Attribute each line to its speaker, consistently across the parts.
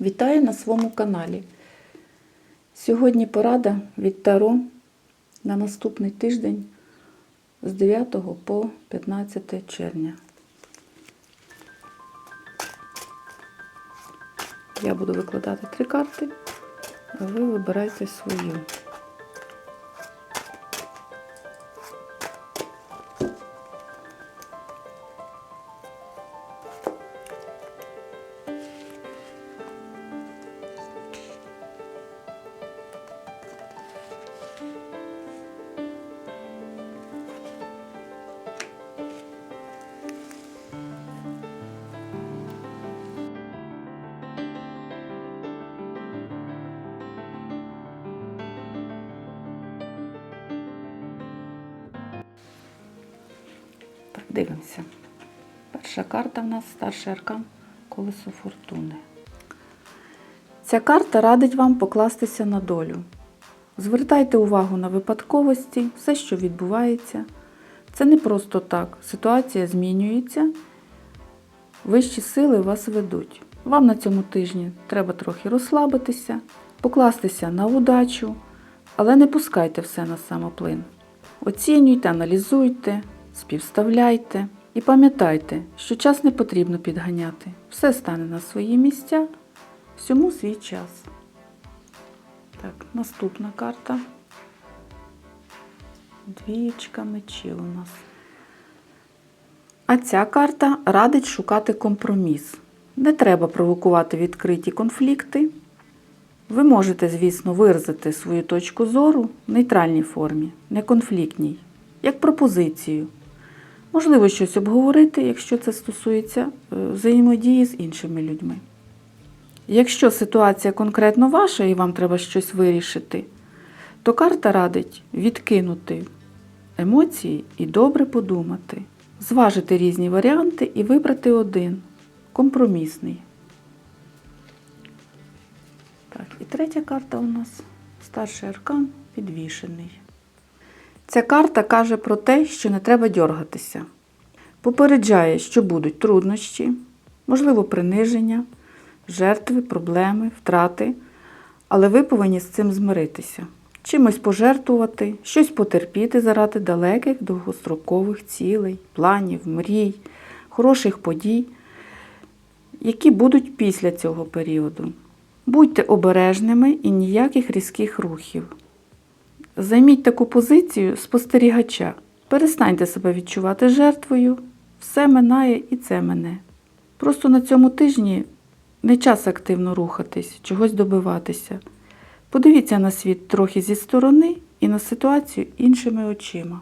Speaker 1: Вітаю на своєму каналі. Сьогодні порада від Таро на наступний тиждень з 9 по 15 червня. Я буду викладати три карти, а ви вибирайте свою. Так, дивимося. Перша карта в нас старший аркан Колесо фортуни. Ця карта радить вам покластися на долю. Звертайте увагу на випадковості, все, що відбувається. Це не просто так. Ситуація змінюється. Вищі сили вас ведуть. Вам на цьому тижні треба трохи розслабитися, покластися на удачу, але не пускайте все на самоплин. Оцінюйте, аналізуйте, співставляйте і пам'ятайте, що час не потрібно підганяти. Все стане на свої місця, всьому свій час. Так, наступна карта. Двієчка мечів у нас. А ця карта радить шукати компроміс. Не треба провокувати відкриті конфлікти. Ви можете, звісно, виразити свою точку зору в нейтральній формі, не конфліктній, як пропозицію. Можливо, щось обговорити, якщо це стосується е, взаємодії з іншими людьми. Якщо ситуація конкретно ваша і вам треба щось вирішити, то карта радить відкинути емоції і добре подумати, зважити різні варіанти і вибрати один компромісний. Так, і третя карта у нас старший аркан підвішений. Ця карта каже про те, що не треба дьоргатися. Попереджає, що будуть труднощі, можливо, приниження, жертви, проблеми, втрати, але ви повинні з цим змиритися. Чимось пожертвувати, щось потерпіти заради далеких довгострокових цілей, планів, мрій, хороших подій, які будуть після цього періоду. Будьте обережними і ніяких різких рухів. Займіть таку позицію спостерігача. Перестаньте себе відчувати жертвою, все минає і це мене. Просто на цьому тижні не час активно рухатись, чогось добиватися. Подивіться на світ трохи зі сторони і на ситуацію іншими очима.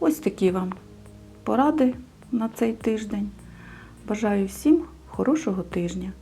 Speaker 1: Ось такі вам поради на цей тиждень. Бажаю всім хорошого тижня.